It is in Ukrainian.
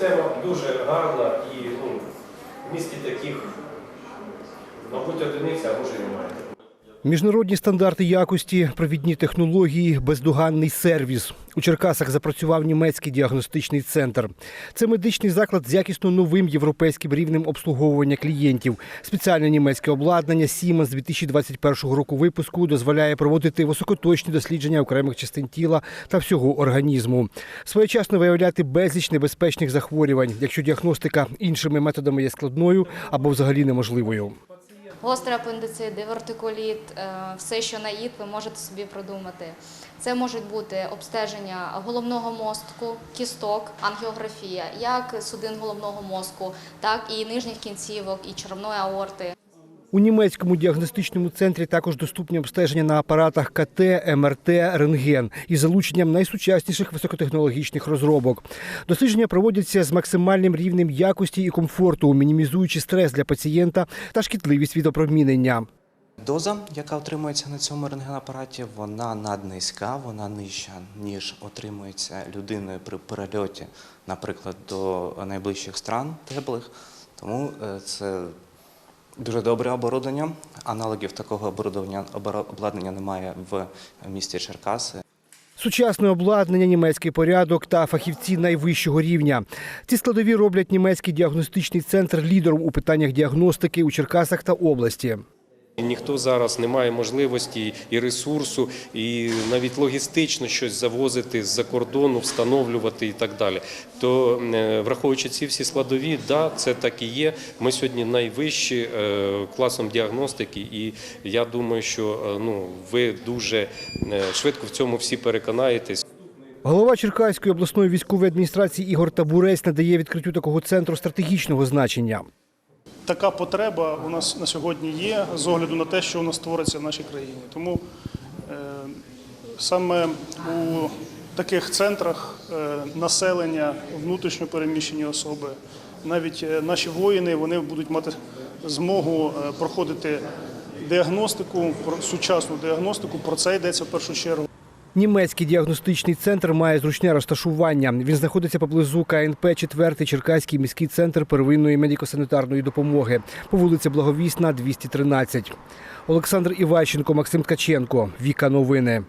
система дуже гарна і ну, в місті таких, мабуть, одиниця, а може немає. Міжнародні стандарти якості, провідні технології, бездоганний сервіс. У Черкасах запрацював німецький діагностичний центр. Це медичний заклад з якісно новим європейським рівнем обслуговування клієнтів. Спеціальне німецьке обладнання Siemens з 2021 року випуску дозволяє проводити високоточні дослідження окремих частин тіла та всього організму. Своєчасно виявляти безліч небезпечних захворювань, якщо діагностика іншими методами є складною або взагалі неможливою. Гострий апендицит, дивертикуліт, е, все, що наїд, ви можете собі продумати. Це можуть бути обстеження головного мозку, кісток, ангіографія, як судин головного мозку, так і нижніх кінцівок, і червної аорти. У німецькому діагностичному центрі також доступні обстеження на апаратах КТ, МРТ, рентген із залученням найсучасніших високотехнологічних розробок. Дослідження проводяться з максимальним рівнем якості і комфорту, мінімізуючи стрес для пацієнта та шкідливість від опромінення. Доза, яка отримується на цьому рентгенапараті, вона наднизька, вона нижча, ніж отримується людиною при перельоті, наприклад, до найближчих стран теплих. Тому е, це дуже добре оборудовання. Аналогів такого оборудовання обладнання немає в місті Черкаси. Сучасне обладнання, німецький порядок та фахівці найвищого рівня. Ці складові роблять німецький діагностичний центр лідером у питаннях діагностики у Черкасах та області. Ніхто зараз не має можливості і ресурсу, і навіть логістично щось завозити з-за кордону, встановлювати і так далі. То, е, враховуючи ці всі складові, да, це так і є. Ми сьогодні найвищі е, класом діагностики, і я думаю, що е, ну, ви дуже швидко в цьому всі переконаєтесь. Голова Черкаської обласної військової адміністрації Ігор Табурець надає відкриттю такого центру стратегічного значення. Така потреба у нас на сьогодні є з огляду на те, що у нас твориться в нашій країні. Тому е, саме у таких центрах е, населення, внутрішньо переміщені особи, навіть е, наші воїни вони будуть мати змогу проходити діагностику, сучасну діагностику. Про це йдеться в першу чергу. Німецький діагностичний центр має зручне розташування. Він знаходиться поблизу КНП 4 Черкаський міський центр первинної медико-санітарної допомоги по вулиці Благовісна, 213. Олександр Іващенко, Максим Ткаченко. Віка новини.